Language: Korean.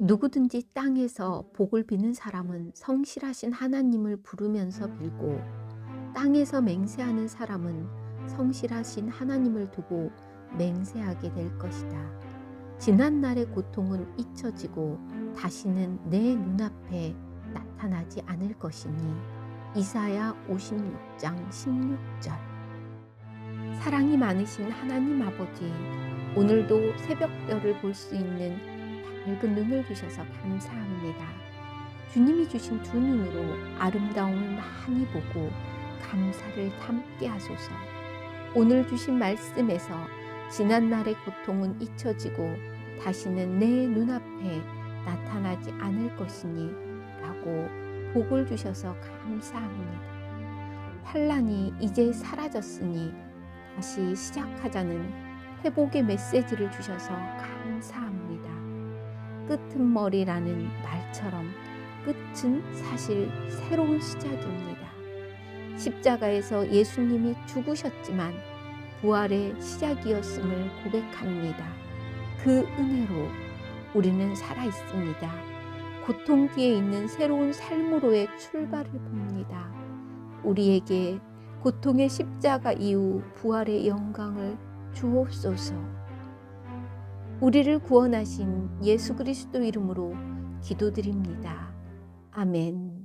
누구든지 땅에서 복을 비는 사람은 성실하신 하나님을 부르면서 빌고 땅에서 맹세하는 사람은 성실하신 하나님을 두고 맹세하게 될 것이다. 지난 날의 고통은 잊혀지고 다시는 내 눈앞에 나타나지 않을 것이니 이사야 56장 16절 사랑이 많으신 하나님 아버지 오늘도 새벽별을 볼 수 있는 밝은 눈을 주셔서 감사합니다. 주님이 주신 두 눈으로 아름다움을 많이 보고 감사를 담게 하소서. 오늘 주신 말씀에서 지난 날의 고통은 잊혀지고 다시는 내 눈앞에 나타나지 않을 것이니 라고 복을 주셔서 감사합니다. 환란이 이제 사라졌으니 다시 시작하자는 회복의 메시지를 주셔서 감사합니다. 끄트머리라는 말처럼 끝은 사실 새로운 시작입니다. 십자가에서 예수님이 죽으셨지만 부활의 시작이었음을 고백합니다. 그 은혜로 우리는 살아 있습니다. 고통 뒤에 있는 새로운 삶으로의 출발을 봅니다. 우리에게 고통의 십자가 이후 부활의 영광을 주옵소서. 우리를 구원하신 예수 그리스도 이름으로 기도드립니다. 아멘.